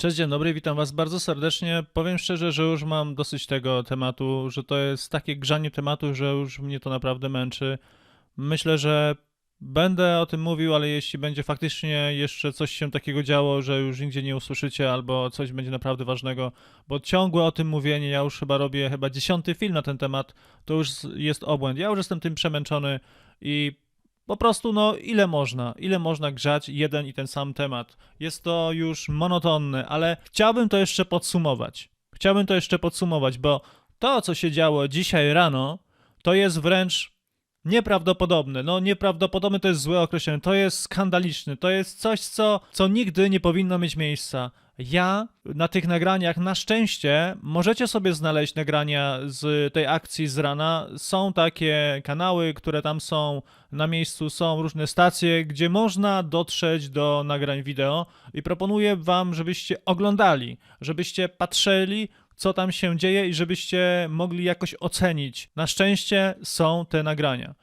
Cześć, dzień dobry, witam Was bardzo serdecznie. Powiem szczerze, że już mam dosyć tego tematu, że to jest takie grzanie tematu, że już mnie to naprawdę męczy. Myślę, że będę o tym mówił, ale jeśli będzie faktycznie jeszcze coś się takiego działo, że już nigdzie nie usłyszycie, albo coś będzie naprawdę ważnego, bo ciągłe o tym mówienie, ja już chyba robię chyba dziesiąty film na ten temat, to już jest obłęd. Ja już jestem tym przemęczony i po prostu, no, ile można, ile można grzać jeden i ten sam temat. Jest to już monotonne, ale chciałbym to jeszcze podsumować. Chciałbym to jeszcze podsumować, bo to, co się działo dzisiaj rano, to jest wręcz nieprawdopodobne. No, nieprawdopodobne to jest złe określenie, to jest skandaliczne, to jest coś, co, co nigdy nie powinno mieć miejsca. Ja na tych nagraniach, na szczęście, możecie sobie znaleźć nagrania z tej akcji z rana. Są takie kanały, które tam są na miejscu, są różne stacje, gdzie można dotrzeć do nagrań wideo i proponuję Wam, żebyście oglądali, żebyście patrzyli, co tam się dzieje i żebyście mogli jakoś ocenić. Na szczęście są te nagrania.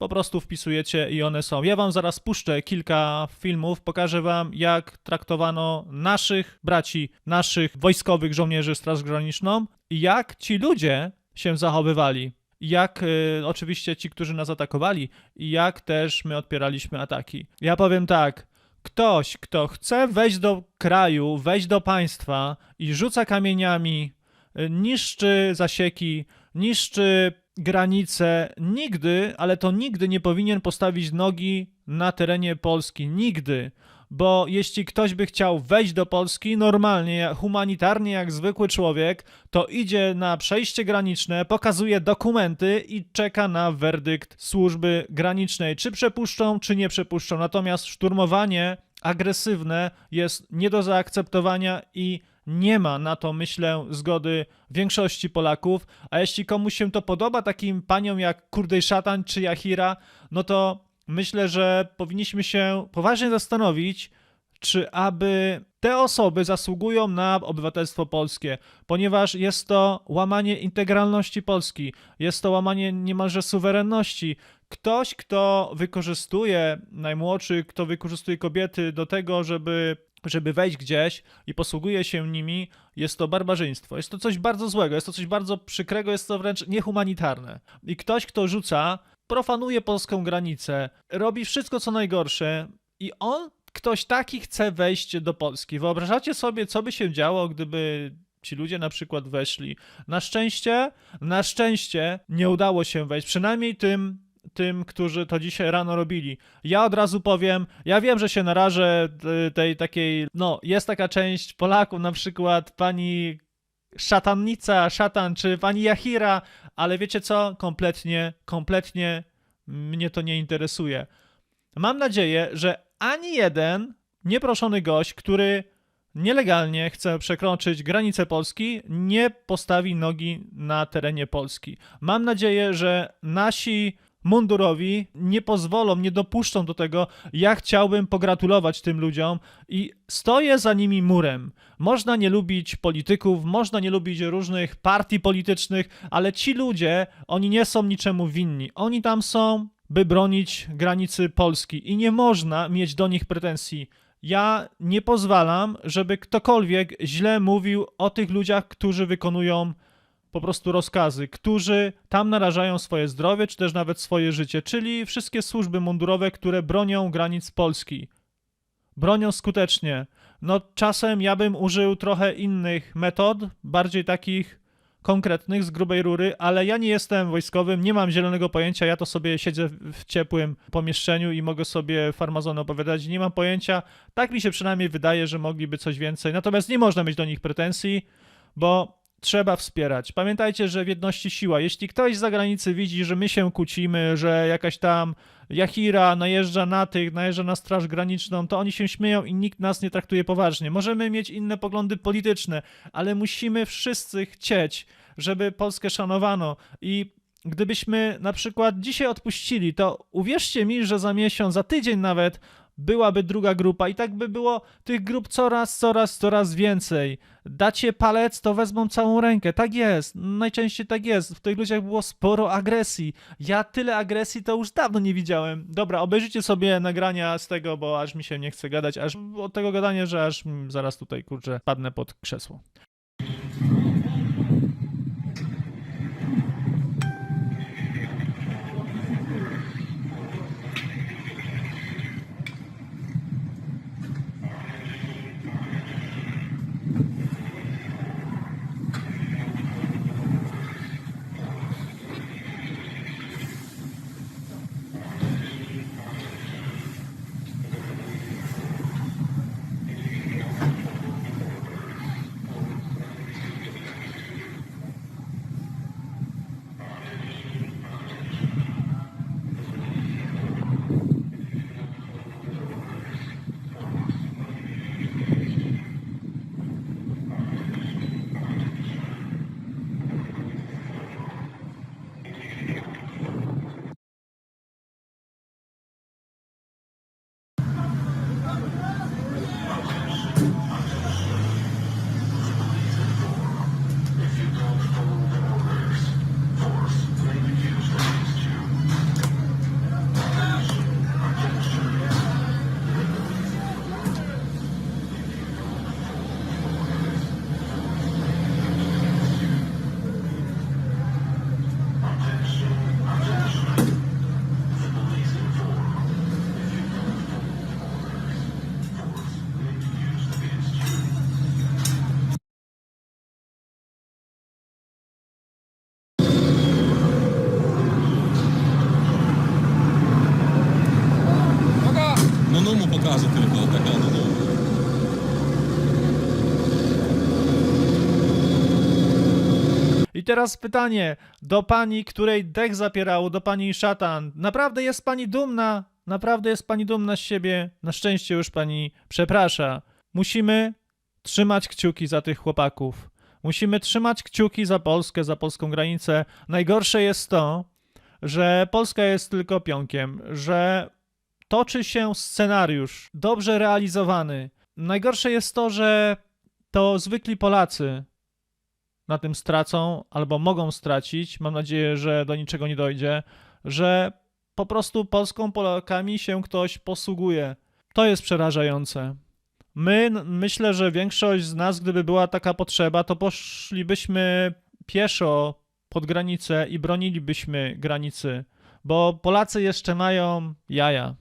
Po prostu wpisujecie i one są. Ja wam zaraz puszczę kilka filmów, pokażę wam, jak traktowano naszych braci, naszych wojskowych żołnierzy Straż Graniczną i jak ci ludzie się zachowywali. Jak y, oczywiście ci, którzy nas atakowali, i jak też my odpieraliśmy ataki. Ja powiem tak. Ktoś, kto chce wejść do kraju, wejść do państwa i rzuca kamieniami, y, niszczy zasieki, niszczy granice, nigdy, ale to nigdy nie powinien postawić nogi na terenie Polski. Nigdy. Bo jeśli ktoś by chciał wejść do Polski normalnie, humanitarnie, jak zwykły człowiek, to idzie na przejście graniczne, pokazuje dokumenty i czeka na werdykt służby granicznej, czy przepuszczą, czy nie przepuszczą. Natomiast szturmowanie agresywne jest nie do zaakceptowania i nie ma na to, myślę, zgody większości Polaków. A jeśli komuś się to podoba, takim paniom jak Kurdej Szatan czy Jahira, no to myślę, że powinniśmy się poważnie zastanowić, czy aby te osoby zasługują na obywatelstwo polskie, ponieważ jest to łamanie integralności Polski, jest to łamanie niemalże suwerenności. Ktoś, kto wykorzystuje najmłodszych, kto wykorzystuje kobiety do tego, żeby żeby wejść gdzieś i posługuje się nimi, jest to barbarzyństwo. Jest to coś bardzo złego, jest to coś bardzo przykrego, jest to wręcz niehumanitarne. I ktoś, kto rzuca, profanuje polską granicę, robi wszystko co najgorsze i on, ktoś taki chce wejść do Polski. Wyobrażacie sobie, co by się działo, gdyby ci ludzie na przykład weszli. Na szczęście, na szczęście nie udało się wejść, przynajmniej tym tym, którzy to dzisiaj rano robili. Ja od razu powiem, ja wiem, że się narażę y, tej takiej, no, jest taka część Polaków, na przykład pani szatannica, szatan, czy pani Jahira, ale wiecie co? Kompletnie, kompletnie mnie to nie interesuje. Mam nadzieję, że ani jeden nieproszony gość, który nielegalnie chce przekroczyć granicę Polski, nie postawi nogi na terenie Polski. Mam nadzieję, że nasi mundurowi nie pozwolą, nie dopuszczą do tego. Ja chciałbym pogratulować tym ludziom i stoję za nimi murem. Można nie lubić polityków, można nie lubić różnych partii politycznych, ale ci ludzie, oni nie są niczemu winni. Oni tam są, by bronić granicy Polski i nie można mieć do nich pretensji. Ja nie pozwalam, żeby ktokolwiek źle mówił o tych ludziach, którzy wykonują po prostu rozkazy, którzy tam narażają swoje zdrowie, czy też nawet swoje życie, czyli wszystkie służby mundurowe, które bronią granic Polski. Bronią skutecznie. No, czasem ja bym użył trochę innych metod, bardziej takich konkretnych, z grubej rury, ale ja nie jestem wojskowym, nie mam zielonego pojęcia, ja to sobie siedzę w ciepłym pomieszczeniu i mogę sobie farmazony opowiadać, nie mam pojęcia, tak mi się przynajmniej wydaje, że mogliby coś więcej, natomiast nie można mieć do nich pretensji, bo trzeba wspierać. Pamiętajcie, że w jedności siła. Jeśli ktoś z zagranicy widzi, że my się kłócimy, że jakaś tam Jahira najeżdża na tych, najeżdża na Straż Graniczną, to oni się śmieją i nikt nas nie traktuje poważnie. Możemy mieć inne poglądy polityczne, ale musimy wszyscy chcieć, żeby Polskę szanowano i Gdybyśmy na przykład dzisiaj odpuścili, to uwierzcie mi, że za miesiąc, za tydzień nawet byłaby druga grupa i tak by było tych grup coraz, coraz, coraz więcej. Dacie palec, to wezmą całą rękę. Tak jest. Najczęściej tak jest. W tych ludziach było sporo agresji. Ja tyle agresji to już dawno nie widziałem. Dobra, obejrzyjcie sobie nagrania z tego, bo aż mi się nie chce gadać, aż od tego gadania, że aż mm, zaraz tutaj, kurczę, padnę pod krzesło. Teraz pytanie do pani, której dech zapierało, do pani szatan. Naprawdę jest pani dumna? Naprawdę jest pani dumna z siebie? Na szczęście już pani przeprasza. Musimy trzymać kciuki za tych chłopaków. Musimy trzymać kciuki za Polskę, za polską granicę. Najgorsze jest to, że Polska jest tylko pionkiem, że toczy się scenariusz dobrze realizowany. Najgorsze jest to, że to zwykli Polacy na tym stracą albo mogą stracić. Mam nadzieję, że do niczego nie dojdzie, że po prostu Polską Polakami się ktoś posługuje. To jest przerażające. My, myślę, że większość z nas, gdyby była taka potrzeba, to poszlibyśmy pieszo pod granicę i bronilibyśmy granicy, bo Polacy jeszcze mają jaja,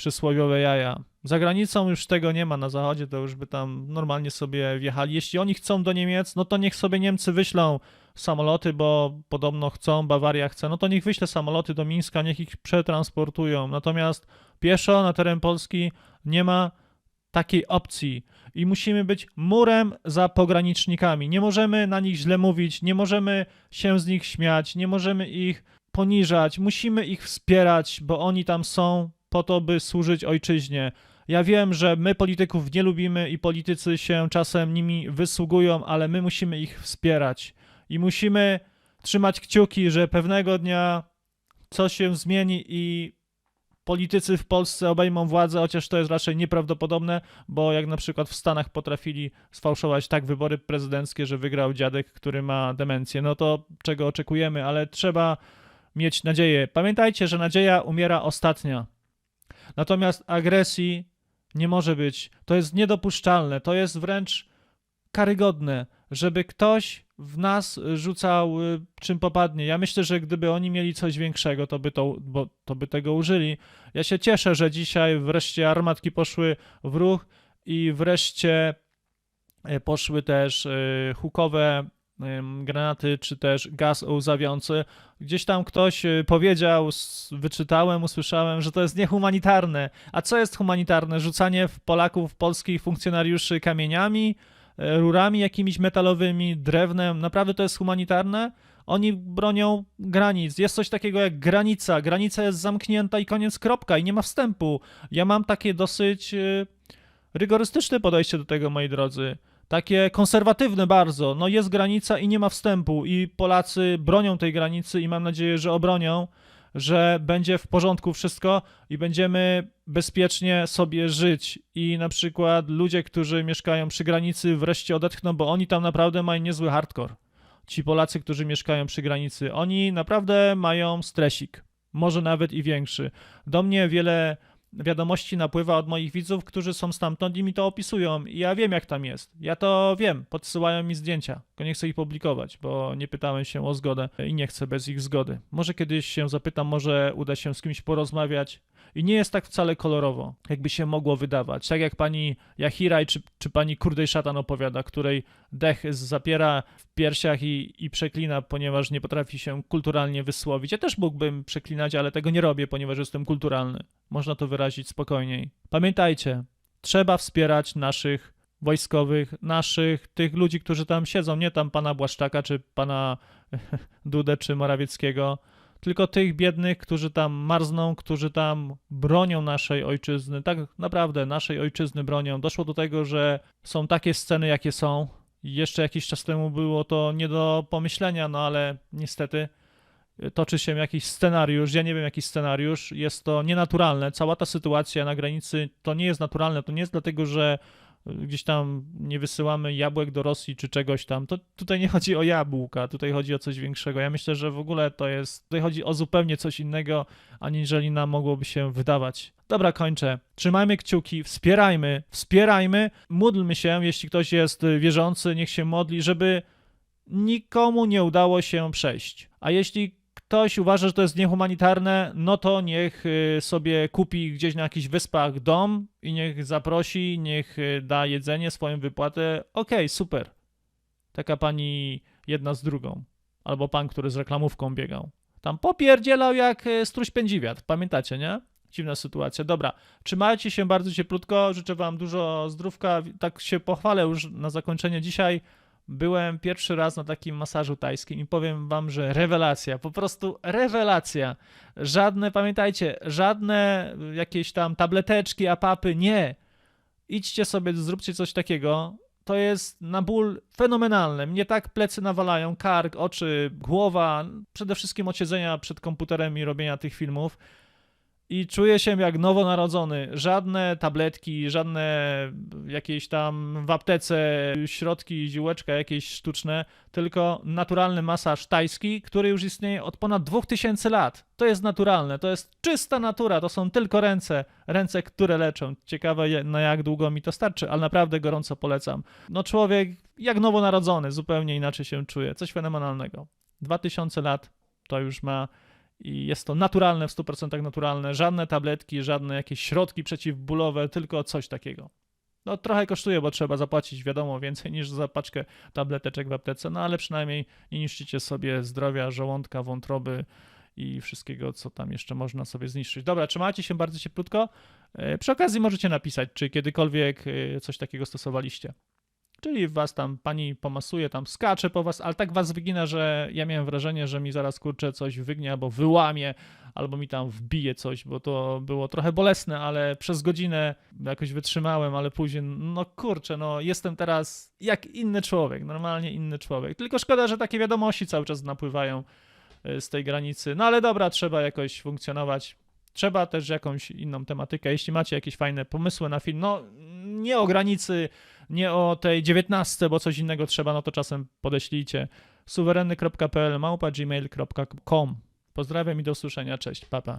przysłowiowe jaja. Za granicą już tego nie ma, na zachodzie to już by tam normalnie sobie wjechali. Jeśli oni chcą do Niemiec, no to niech sobie Niemcy wyślą samoloty, bo podobno chcą, Bawaria chce, no to niech wyśle samoloty do Mińska, niech ich przetransportują. Natomiast pieszo na teren Polski nie ma takiej opcji i musimy być murem za pogranicznikami. Nie możemy na nich źle mówić, nie możemy się z nich śmiać, nie możemy ich poniżać, musimy ich wspierać, bo oni tam są po to, by służyć ojczyźnie. Ja wiem, że my polityków nie lubimy i politycy się czasem nimi wysługują, ale my musimy ich wspierać i musimy trzymać kciuki, że pewnego dnia coś się zmieni i politycy w Polsce obejmą władzę, chociaż to jest raczej nieprawdopodobne, bo jak na przykład w Stanach potrafili sfałszować tak wybory prezydenckie, że wygrał dziadek, który ma demencję, no to czego oczekujemy, ale trzeba mieć nadzieję. Pamiętajcie, że nadzieja umiera ostatnia. Natomiast agresji nie może być. To jest niedopuszczalne, to jest wręcz karygodne, żeby ktoś w nas rzucał y, czym popadnie. Ja myślę, że gdyby oni mieli coś większego, to by, to, bo, to by tego użyli. Ja się cieszę, że dzisiaj wreszcie armatki poszły w ruch i wreszcie y, poszły też y, hukowe granaty, czy też gaz łzawiący. Gdzieś tam ktoś y, powiedział, wyczytałem, usłyszałem, że to jest niehumanitarne. A co jest humanitarne? Rzucanie w Polaków, polskich funkcjonariuszy kamieniami, e, rurami jakimiś metalowymi, drewnem. Naprawdę to jest humanitarne? Oni bronią granic. Jest coś takiego jak granica. Granica jest zamknięta i koniec, kropka, i nie ma wstępu. Ja mam takie dosyć y, rygorystyczne podejście do tego, moi drodzy. Takie konserwatywne bardzo. No jest granica i nie ma wstępu, i Polacy bronią tej granicy, i mam nadzieję, że obronią. że będzie w porządku wszystko i będziemy bezpiecznie sobie żyć. I na przykład ludzie, którzy mieszkają przy granicy, wreszcie odetchną, bo oni tam naprawdę mają niezły hardcore. Ci Polacy, którzy mieszkają przy granicy, oni naprawdę mają stresik. Może nawet i większy. Do mnie wiele wiadomości napływa od moich widzów, którzy są stamtąd i mi to opisują. I ja wiem, jak tam jest. Ja to wiem. Podsyłają mi zdjęcia. Tylko nie chcę ich publikować, bo nie pytałem się o zgodę i nie chcę bez ich zgody. Może kiedyś się zapytam, może uda się z kimś porozmawiać. I nie jest tak wcale kolorowo, jakby się mogło wydawać. Tak jak pani Jahiraj czy, czy pani Kurdej Szatan opowiada, której dech zapiera w piersiach i, i przeklina, ponieważ nie potrafi się kulturalnie wysłowić. Ja też mógłbym przeklinać, ale tego nie robię, ponieważ jestem kulturalny. Można to wyrazić spokojniej. Pamiętajcie, trzeba wspierać naszych wojskowych, naszych, tych ludzi, którzy tam siedzą, nie tam pana Błaszczaka, czy pana Dudę, czy Morawieckiego, tylko tych biednych, którzy tam marzną, którzy tam bronią naszej ojczyzny, tak naprawdę naszej ojczyzny bronią. Doszło do tego, że są takie sceny, jakie są. Jeszcze jakiś czas temu było to nie do pomyślenia, no ale niestety toczy się jakiś scenariusz, ja nie wiem jaki scenariusz, jest to nienaturalne. Cała ta sytuacja na granicy to nie jest naturalne, to nie jest dlatego, że gdzieś tam nie wysyłamy jabłek do Rosji czy czegoś tam. To tutaj nie chodzi o jabłka, tutaj chodzi o coś większego. Ja myślę, że w ogóle to jest, tutaj chodzi o zupełnie coś innego, aniżeli nam mogłoby się wydawać. Dobra, kończę. Trzymajmy kciuki, wspierajmy, wspierajmy, módlmy się, jeśli ktoś jest wierzący, niech się modli, żeby nikomu nie udało się przejść. A jeśli ktoś uważa, że to jest niehumanitarne, no to niech y, sobie kupi gdzieś na jakichś wyspach dom i niech zaprosi, niech y, da jedzenie, swoją wypłatę. Okej, super. Taka pani jedna z drugą. Albo pan, który z reklamówką biegał. Tam popierdzielał jak y, struś pędziwiat. Pamiętacie, nie? Dziwna sytuacja. Dobra, trzymajcie się bardzo cieplutko. Życzę wam dużo zdrówka. Tak się pochwalę już na zakończenie dzisiaj. Byłem pierwszy raz na takim masażu tajskim i powiem wam, że rewelacja, po prostu rewelacja. Żadne, pamiętajcie, żadne jakieś tam tableteczki, apapy, nie. Idźcie sobie, zróbcie coś takiego. To jest na ból fenomenalne. Mnie tak plecy nawalają, kark, oczy, głowa, przede wszystkim od siedzenia przed komputerem i robienia tych filmów. I czuję się jak nowonarodzony. Żadne tabletki, żadne jakieś tam w aptece środki, ziółeczka jakieś sztuczne, tylko naturalny masaż tajski, który już istnieje od ponad 2000 lat. To jest naturalne, to jest czysta natura, to są tylko ręce, ręce, które leczą. Ciekawe na jak długo mi to starczy, ale naprawdę gorąco polecam. No człowiek jak nowonarodzony, zupełnie inaczej się czuje, coś fenomenalnego. 2000 lat to już ma i jest to naturalne, w 100% naturalne. Żadne tabletki, żadne jakieś środki przeciwbólowe, tylko coś takiego. No trochę kosztuje, bo trzeba zapłacić, wiadomo, więcej niż za paczkę tableteczek w aptece, no ale przynajmniej nie niszczycie sobie zdrowia, żołądka, wątroby i wszystkiego, co tam jeszcze można sobie zniszczyć. Dobra, trzymajcie się bardzo cieplutko. E, Przy okazji możecie napisać, czy kiedykolwiek e, coś takiego stosowaliście. Czyli was tam pani pomasuje, tam skacze po was, ale tak was wygina, że ja miałem wrażenie, że mi zaraz kurczę coś wygnie albo wyłamie, albo mi tam wbije coś, bo to było trochę bolesne, ale przez godzinę jakoś wytrzymałem, ale później, no kurczę, no jestem teraz jak inny człowiek, normalnie inny człowiek. Tylko szkoda, że takie wiadomości cały czas napływają y, z tej granicy. No ale dobra, trzeba jakoś funkcjonować. Trzeba też jakąś inną tematykę. Jeśli macie jakieś fajne pomysły na film, no nie o granicy, nie o tej 19, bo coś innego trzeba, no to czasem podeślijcie. suwerenny.pl małpa gmail.com Pozdrawiam i do usłyszenia. Cześć, papa.